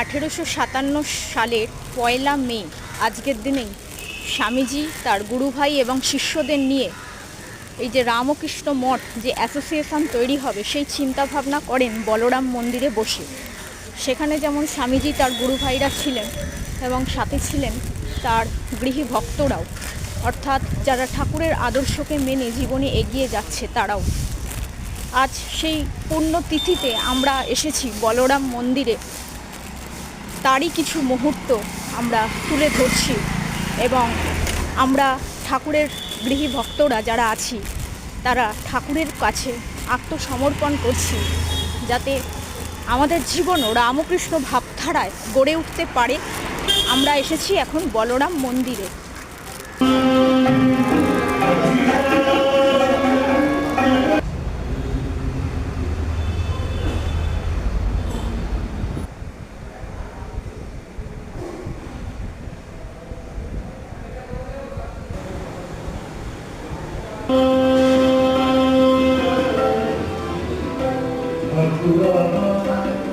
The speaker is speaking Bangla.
আঠেরোশো সাতান্ন সালের পয়লা মে, আজকের দিনেই স্বামীজি, তার গুরুভাই এবং শিষ্যদের নিয়ে এই যে রামকৃষ্ণ মঠ যে অ্যাসোসিয়েশন তৈরি হবে, সেই চিন্তাভাবনা করেন বলরাম মন্দিরে বসে। সেখানে যেমন স্বামীজি, তার গুরুভাইরা ছিলেন এবং সাথে ছিলেন তার গৃহী ভক্তরাও অর্থাৎ যারা ঠাকুরের আদর্শকে মেনে জীবনে এগিয়ে যাচ্ছে, তারাও। আজ সেই পূর্ণ তিথিতে আমরা এসেছি বলরাম মন্দিরে। তারই কিছু মুহূর্ত আমরা তুলে ধরছি এবং আমরা ঠাকুরের গৃহী ভক্তরা যারা আছি, তারা ঠাকুরের কাছে আত্মসমর্পণ করছি যাতে আমাদের জীবনও রামকৃষ্ণ ভাবধারায় গড়ে উঠতে পারে। আমরা এসেছি এখন বলরাম মন্দিরে। But who am I?